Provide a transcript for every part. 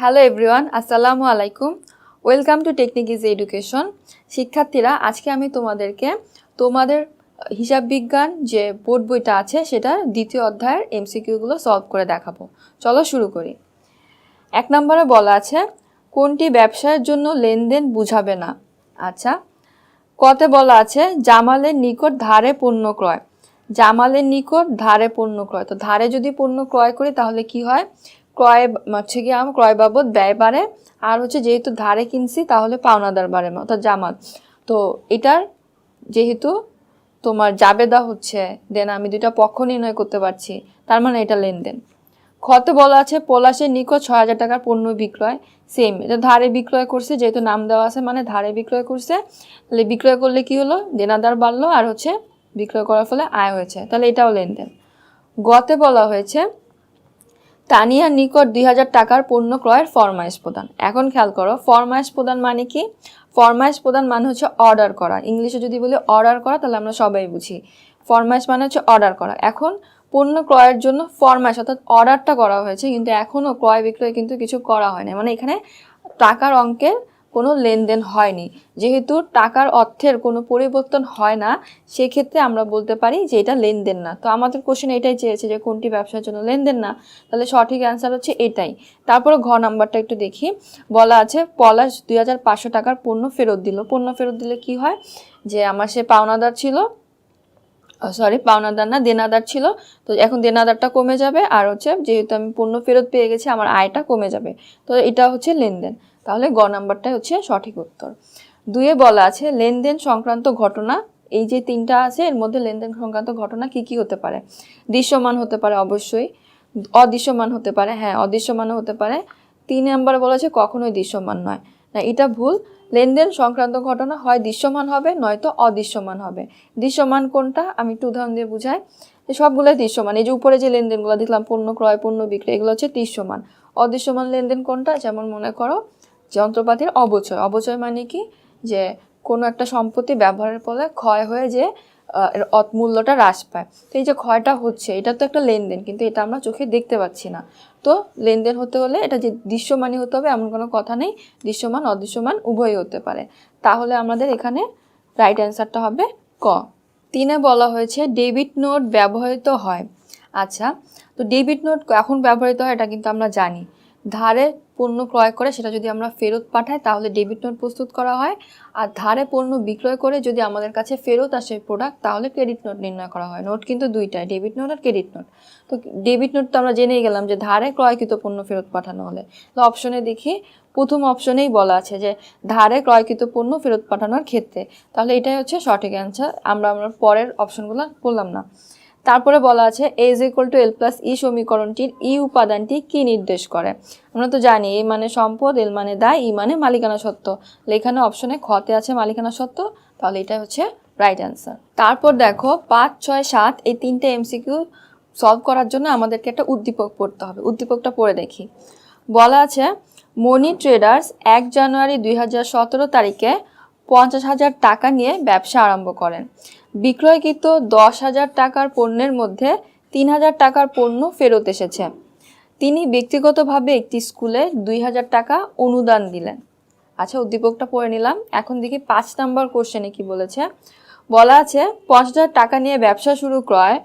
Hello everyone আসসালামু আলাইকুম। Welcome to technique is education শিক্ষার্থীরা, আজকে আমি তোমাদেরকে তোমাদের হিসাব বিজ্ঞান যে বোর্ড বইটা আছে সেটার দ্বিতীয় অধ্যায়ের এমসিকিউগুলো সলভ করে দেখাবো। চলো শুরু করি। এক নম্বরে বলা আছে, কোনটি ব্যবসায়ের জন্য লেনদেন বুঝাবে না? আচ্ছা কতে বলা আছে, জামালের নিকট ধারে পণ্য ক্রয়। জামালের নিকট ধারে পণ্য ক্রয়। তো ধারে যদি পণ্য ক্রয় করি, তাহলে কি হয়? ক্রয় হচ্ছে কি আমার ক্রয় বাবদ ব্যয় বাড়ে। আর হচ্ছে যেহেতু ধারে কিনছি, তাহলে পাওনাদার বাড়ে অর্থাৎ জামাত। তো এটার যেহেতু তোমার জাবেদা হচ্ছে, দেন আমি দুইটা পক্ষ নির্ণয় করতে পারছি, তার মানে এটা লেনদেন। ক্ষতে বলা আছে পলাশের নিকট ছয় হাজার টাকার পণ্য বিক্রয় সেম এটা ধারে বিক্রয় করছে, যেহেতু নাম দেওয়া আছে মানে ধারে বিক্রয় করছে। তাহলে বিক্রয় করলে কি হলো? দেনাদার বাড়লো, আর হচ্ছে বিক্রয় করার ফলে আয় হয়েছে। তাহলে এটাও লেনদেন। গতে বলা হয়েছে তানিয়ার নিকট দুই হাজার টাকার পণ্য ক্রয়ের ফরমাইশ প্রদান। এখন খেয়াল করো, ফরমাইশ প্রদান মানে কি? ফরমাইশ প্রদান মানে হচ্ছে অর্ডার করা। ইংলিশে যদি বলি অর্ডার করা, তাহলে আমরা সবাই বুঝি। ফরমাইশ মানে হচ্ছে অর্ডার করা। এখন পণ্য ক্রয়ের জন্য ফরমাইশ, অর্থাৎ অর্ডারটা করা হয়েছে, কিন্তু এখনও ক্রয় বিক্রয় কিন্তু কিছু করা হয় না মানে এখানে টাকার অঙ্কের কোনো লেনদেন হয়নি। যেহেতু টাকার অর্থের কোনো পরিবর্তন হয় না, সেক্ষেত্রে আমরা বলতে পারি যে এটা লেনদেন না। তো আমাদের কোশ্চেন এটাই চেয়েছে যে কোনটি ব্যবসার জন্য লেনদেন না? তাহলে সঠিক অ্যান্সার হচ্ছে এটাই। তারপরে ঘ নাম্বারটা একটু দেখি। বলা আছে, পলাশ দুই হাজার পাঁচশো টাকার পণ্য ফেরত দিল। পণ্য ফেরত দিলে কি হয়? যে আমার সে পাওনাদার ছিল সরি পাওনাদার না, দেনাদার ছিল। তো এখন দেনাদারটা কমে যাবে। আর হচ্ছে, যেহেতু আমি পণ্য ফেরত পেয়ে গেছি, আমার আয়টা কমে যাবে। তো এটা হচ্ছে লেনদেন। তাহলে গ নাম্বারটাই হচ্ছে সঠিক উত্তর। দুয়ে বলা আছে, লেনদেন সংক্রান্ত ঘটনা, এই যে তিনটা আছে, এর মধ্যে লেনদেন সংক্রান্ত ঘটনা কি কি হতে পারে? দৃশ্যমান হতে পারে অবশ্যই, অদৃশ্যমান হতে পারে হ্যাঁ অদৃশ্যমানও হতে পারে। তিন নাম্বার বলা আছে, কখনোই দৃশ্যমান নয়। না, এটা ভুল। লেনদেন সংক্রান্ত ঘটনা হয় দৃশ্যমান হবে, নয়তো অদৃশ্যমান হবে। দৃশ্যমান কোনটা? আমি একটু উদাহরণ দিয়ে বুঝাই। সবগুলোই দৃশ্যমান। এই যে উপরে যে লেনদেনগুলো দেখলাম, পণ্য ক্রয়, পণ্য বিক্রয়, এগুলো হচ্ছে দৃশ্যমান। অদৃশ্যমান লেনদেন কোনটা? যেমন মনে করো যন্ত্রপাতির অবচয়। অবচয় মানে কি? যে কোনো একটা সম্পত্তি ব্যবহারের ফলে ক্ষয় হয়ে যে মূল্যটা হ্রাস পায়। তো এই যে ক্ষয়টা হচ্ছে, এটা তো একটা লেনদেন, কিন্তু এটা আমরা চোখে দেখতে পাচ্ছি না। তো লেনদেন হতে হলে এটা যে দৃশ্যমানই হতে হবে, এমন কোনো কথা নেই। দৃশ্যমান, অদৃশ্যমান, উভয়ই হতে পারে। তাহলে আমাদের এখানে রাইট অ্যান্সারটা হবে ক। তিনে বলা হয়েছে ডেবিট নোট ব্যবহৃত হয়। আচ্ছা তো ডেবিট নোট এখন ব্যবহৃত হয়, এটা কিন্তু আমরা জানি। ধারে পণ্য ক্রয় করে সেটা যদি আমরা ফেরত পাঠাই, তাহলে ডেবিট নোট প্রস্তুত করা হয়। আর ধারে পণ্য বিক্রয় করে যদি আমাদের কাছে ফেরত আসে প্রোডাক্ট তাহলে ক্রেডিট নোট নির্ণয় করা হয়। নোট কিন্তু দুইটাই ডেবিট নোট আর ক্রেডিট নোট তো ডেবিট নোট তো আমরা জেনেই গেলাম যে ধারে ক্রয়কৃত পণ্য ফেরত পাঠানো হলে। তো অপশনে দেখি, প্রথম অপশনেই বলা আছে যে ধারে ক্রয়কৃত পণ্য ফেরত পাঠানোর ক্ষেত্রে। তাহলে এটাই হচ্ছে সঠিক অ্যান্সার আমরা আমরা পরের অপশনগুলো বললাম না। তারপরে বলা আছে A is equal to L plus E সমীকরণটির ই উপাদানটি কি নির্দেশ করে? আমরা তো জানি এ মানে সম্পদ এল মানে দায় ই মানে মালিকানা সত্ত্ব লেখানো অপশনে খতে আছে মালিকানা সত্ত্ব তাহলে এটা হচ্ছে রাইট অ্যান্সার তারপর দেখো পাঁচ, ছয়, সাত, এই তিনটে এমসিকিউ সলভ করার জন্য আমাদেরকে একটা উদ্দীপক পড়তে হবে। উদ্দীপকটা পড়ে দেখি। বলা আছে মনি ট্রেডার্স এক জানুয়ারি দুই হাজার সতেরো তারিখে পঞ্চাশ হাজার টাকা নিয়ে ব্যবসা আরম্ভ করেন। বিক্রয়কৃত দশ হাজার টাকার পণ্যের মধ্যে তিন হাজার টাকার পণ্য ফেরত এসেছে। তিনি ব্যক্তিগতভাবে একটি স্কুলে দুই হাজার টাকা অনুদান দিলেন। আচ্ছা উদ্দীপকটা পড়ে নিলাম। এখন দেখি পাঁচ নাম্বার কোশ্চেনে কি বলেছে? বলা আছে, পাঁচ হাজার টাকা নিয়ে ব্যবসা শুরু ক্রয়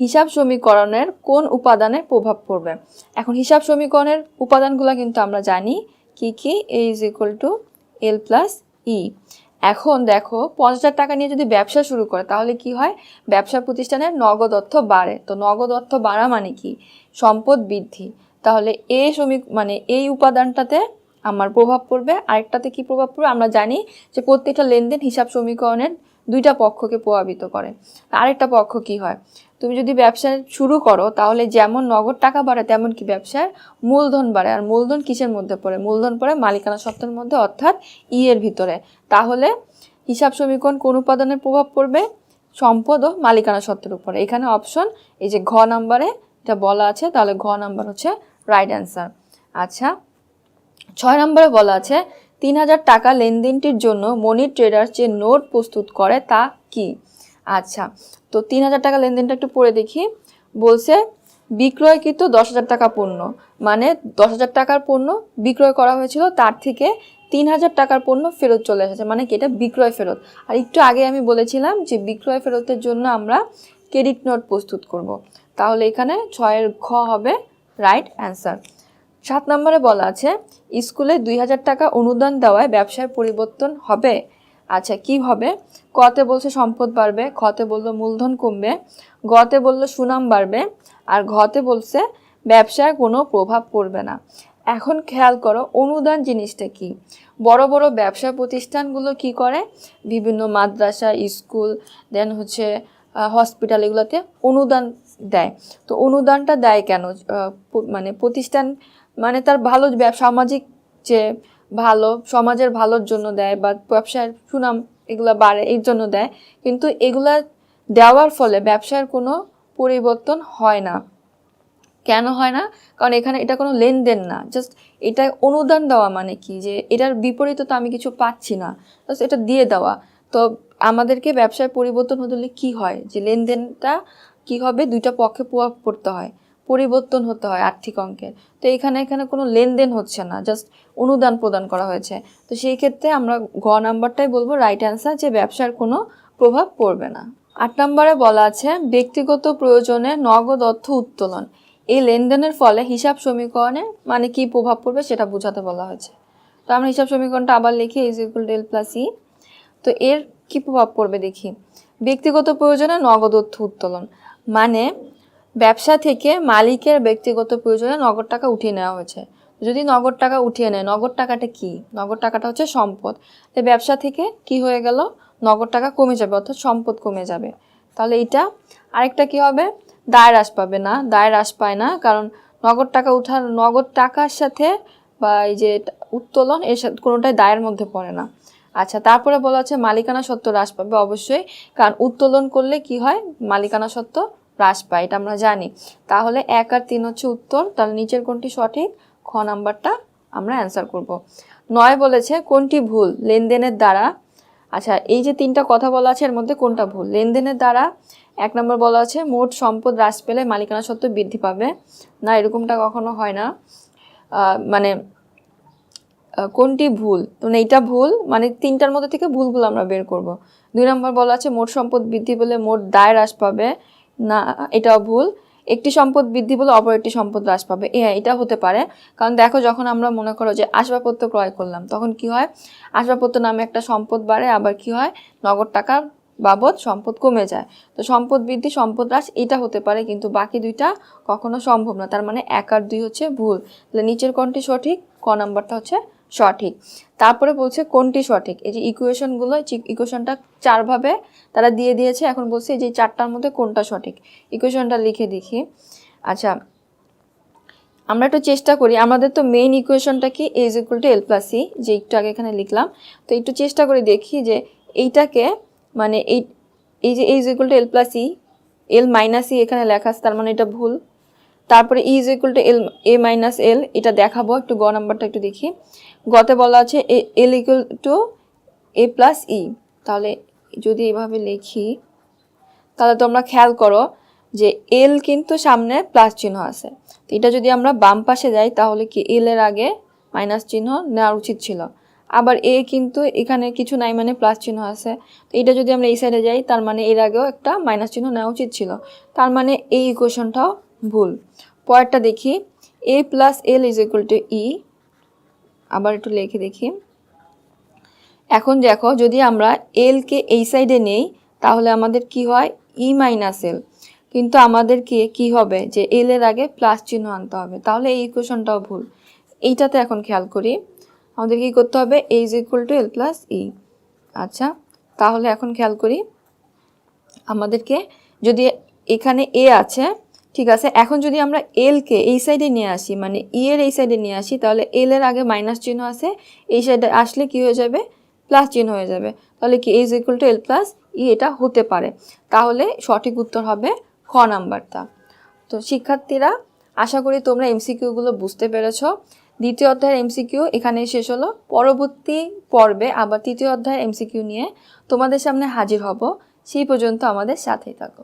হিসাব সমীকরণের কোন উপাদানের প্রভাব পড়বে? এখন হিসাব সমীকরণের উপাদানগুলো কিন্তু আমরা জানি। কি কি? A is equal to L plus E এখন দেখো, পঞ্চাশ টাকা নিয়ে যদি ব্যবসা শুরু করে, তাহলে কি হয়? ব্যবসা প্রতিষ্ঠানের নগদ অর্থ বাড়ে। তো নগদ অর্থ বাড়া মানে কি? সম্পদ বৃদ্ধি। তাহলে এই শ্রমিক মানে এই উপাদানটাতে আমার প্রভাব পড়বে। আরেকটাতে কি প্রভাব পড়বে? আমরা জানি যে প্রত্যেকটা লেনদেন হিসাব সমীকরণের দুইটা পক্ষকে প্রভাবিত করে। আরেকটা পক্ষ কি হয়? তুমি যদি ব্যবসা শুরু করো, তাহলে যেমন নগদ টাকা বাড়ে, তেমন কি ব্যবসার মূলধন বাড়ে। আর মূলধন কিসের মধ্যে পড়ে? মূলধন পড়ে মালিকানা সত্ত্বের মধ্যে, অর্থাৎ ই এর ভিতরে। তাহলে হিসাব সমীকরণ কোন উপাদানের প্রভাব পড়বে? সম্পদ ও মালিকানা সত্ত্বের উপরে। এখানে অপশন এই যে ঘ নাম্বারে এটা বলা আছে, তাহলে ঘ নাম্বার হচ্ছে রাইট অ্যান্সার আচ্ছা ছয় নম্বরে বলা আছে তিন হাজার টাকা লেনদেনটির জন্য মনি ট্রেডার যে নোট প্রস্তুত করে তা কি? আচ্ছা তো তিন হাজার টাকা লেনদেনটা একটু পড়ে দেখি। বলছে, বিক্রয়কৃত দশ হাজার টাকা পণ্য। মানে দশ হাজার টাকার পণ্য বিক্রয় করা হয়েছিল, তার থেকে তিন হাজার টাকার পণ্য ফেরত চলে এসেছে। মানে কি এটা বিক্রয় ফেরত? আর একটু আগে আমি বলেছিলাম যে বিক্রয় ফেরতের জন্য আমরা ক্রেডিট নোট প্রস্তুত করব। তাহলে এখানে ছয়ের ঘ হবে রাইট অ্যান্সার সাত নম্বরে বলা আছে, স্কুলে দুই হাজার টাকা অনুদান দেওয়ায় ব্যবসায় পরিবর্তন হবে। আচ্ছা কি হবে? কতে বলছে সম্পদ বাড়বে, খতে বলল মূলধন কমবে, গতে বলল সুনাম বাড়বে, আর ঘতে বলছে ব্যবসায় কোনো প্রভাব পড়বে না। এখন খেয়াল করো, অনুদান জিনিসটা কি? বড় বড় ব্যবসা প্রতিষ্ঠানগুলো কি করে? বিভিন্ন মাদ্রাসা, স্কুল, দেন হচ্ছে হসপিটাল এগুলোতে অনুদান দেয়। তো অনুদানটা দেয় কেন? মানে প্রতিষ্ঠান মানে তার ভালো সামাজিক যে ভালো, সমাজের ভালোর জন্য দেয় বা ব্যবসার সুনাম এগুলো বাড়ে, এর জন্য দেয়। কিন্তু এগুলা দেওয়ার ফলে ব্যবসার কোনো পরিবর্তন হয় না। কেন হয় না? কারণ এখানে এটা কোনো লেনদেন না। জাস্ট এটা অনুদান দেওয়া মানে কি? যে এটার বিপরীতে তো আমি কিছু পাচ্ছি না। জাস্ট এটা দিয়ে দেওয়া। তো আমাদেরকে ব্যবসায় পরিবর্তন হতে হলে কী হয়? যে লেনদেনটা কি হবে? দুইটা পক্ষে প্রভাব পড়তে হয়। পরিবর্তন হতে হয় আর্থিক অঙ্কের। তো এখানে এখানে কোনো লেনদেন হচ্ছে না জাস্ট অনুদান প্রদান করা হয়েছে। তো সেই ক্ষেত্রে আমরা গ নাম্বারটাই বলব রাইট অ্যান্সার যে ব্যবসার কোনো প্রভাব পড়বে না। আট নম্বরে বলা আছে, ব্যক্তিগত প্রয়োজনে নগদ অর্থ উত্তোলন। এই লেনদেনের ফলে হিসাব সমীকরণে মানে কি প্রভাব পড়বে সেটা বোঝাতে বলা হয়েছে। তো আমরা হিসাব সমীকরণটা আবার লিখি is equal L plus E তো এর কি প্রভাব পড়বে দেখি। ব্যক্তিগত প্রয়োজনে নগদ অর্থ উত্তোলন। মানে ব্যবসা থেকে মালিকের ব্যক্তিগত প্রয়োজনে নগদ টাকা উঠিয়ে নেওয়া হয়েছে। যদি নগদ টাকা উঠিয়ে নেয়, নগদ টাকাটা কি? নগদ টাকাটা হচ্ছে সম্পদ। তো ব্যবসা থেকে কি হয়ে গেল? নগদ টাকা কমে যাবে, অর্থাৎ সম্পদ কমে যাবে। তাহলে এটা আরেকটা কি হবে? দায় হ্রাস পাবে না। দায় হ্রাস পায় না, কারণ নগদ টাকা উঠার, নগদ টাকার সাথে বা এই যে উত্তোলন, এর সাথে কোনোটাই দায়ের মধ্যে পড়ে না। আচ্ছা তারপরে বলা হচ্ছে মালিকানা সত্ত্ব হ্রাস পাবে অবশ্যই, কারণ উত্তোলন করলে কি হয়? মালিকানা সত্ত্ব হ্রাস পায়, এটা আমরা জানি। তাহলে এক আর তিন হচ্ছে উত্তর, তাহলে নিচের কোনটি সঠিক? খ নাম্বারটা আমরা অ্যান্সার করব। নয় বলেছে কোনটি ভুল? লেনদেনের দ্বারা। আচ্ছা এই যে তিনটা কথা বলা আছে, এর মধ্যে কোনটা ভুল? লেনদেনের দ্বারা। এক নম্বর বলা আছে, মোট সম্পদ হ্রাস পেলে মালিকানা সত্ত্ব বৃদ্ধি পাবে। না, এরকমটা কখনো হয় না। মানে কোনটি ভুল? তো এইটা ভুল মানে তিনটার মধ্যে থেকে ভুলগুলো আমরা বের করব। দুই নম্বর বলা আছে, মোট সম্পদ বৃদ্ধি পেলে মোট দায় হ্রাস পাবে। না এটাও ভুল। একটি সম্পদ বৃদ্ধি পেলে অপর একটি সম্পদ হ্রাস পাবে। হ্যাঁ এটা হতে পারে। কারণ দেখো, যখন আমরা মনে করো যে আসবাবপত্র ক্রয় করলাম, তখন কি হয়? আসবাবপত্র নামে একটা সম্পদ বাড়ে, আবার কি হয়? নগদ টাকার বাবদ সম্পদ কমে যায়। তো সম্পদ বৃদ্ধি, সম্পদ হ্রাস, এটা হতে পারে, কিন্তু বাকি দুইটা কখনো সম্ভব না। তার মানে এক আর দুই হচ্ছে ভুল। তাহলে নিচের কোনটি সঠিক? ক নাম্বারটা হচ্ছে সঠিক। তারপরে বলছে কোনটি সঠিক? এই যে ইকুয়েশনগুলো ইকুয়েশনটা চারভাবে তারা দিয়ে দিয়েছে, এখন বলছে যে চারটার মধ্যে কোনটা সঠিক? ইকুয়েশনটা লিখে দেখি। আচ্ছা আমরা একটু চেষ্টা করি। আমাদের তো মেইন ইকুয়েশনটা কি? A is equal to L plus C যে একটু আগে এখানে লিখলাম। তো একটু চেষ্টা করে দেখি যে এইটাকে মানে এই এই যে A is equal to L plus C L minus E এখানে লেখা আছে, তার মানে এটা ভুল। তারপরে E is equal to L A minus L এটা দেখাবো, একটু গ নাম্বারটা একটু দেখি। গতে বলা আছে L equal to A plus E তাহলে যদি এভাবে লিখি, তাহলে তোমরা খেয়াল করো যে এল কিন্তু সামনে প্লাস চিহ্ন আছে। তো এটা যদি আমরা বাম পাশে যাই, তাহলে কি এল এর আগে মাইনাস চিহ্ন নেওয়ার উচিত ছিল। আবার এ কিন্তু এখানে কিছু নাই মানে প্লাস চিহ্ন আছে। তো এটা যদি আমরা এই সাইডে যাই, তার মানে এর আগেও একটা মাইনাস চিহ্ন নেওয়া উচিত ছিল। তার মানে এই ইকুয়েশনটাও ভুল। পরেরটা দেখি। A plus L is equal to E আবার একটু লিখে দেখি। এখন দেখো, যদি আমরা এলকে এই সাইডে নেই, তাহলে আমাদের কি হয়? ই মাইনাস এল কিন্তু আমাদেরকে কি হবে? যে এল এর আগে প্লাস চিহ্ন আনতে হবে। তাহলে এই ইকুয়েশনটাও ভুল। এইটাতে এখন খেয়াল করি। আমাদের কি করতে হবে? A is equal to L plus E আচ্ছা তাহলে এখন খেয়াল করি। আমাদেরকে যদি এখানে এ আছে ঠিক আছে? এখন যদি আমরা এলকে এই সাইডে নিয়ে আসি মানে ই এর এই সাইডে নিয়ে আসি, তাহলে এল এর আগে মাইনাস চিহ্ন আছে, এই সাইডে আসলে কি হয়ে যাবে? প্লাস চিহ্ন হয়ে যাবে। তাহলে কি is equal to L plus E এটা হতে পারে। তাহলে সঠিক উত্তর হবে খ নাম্বারটা তো শিক্ষার্থীরা, আশা করি তোমরা এমসিকিউগুলো বুঝতে পেরেছ। দ্বিতীয় অধ্যায়ের এমসিকিউ এখানে শেষ হলো। পরবর্তী পর্বে আবার তৃতীয় অধ্যায়ের এমসিকিউ নিয়ে তোমাদের সামনে হাজির হব। সেই পর্যন্ত আমাদের সাথেই থাকো।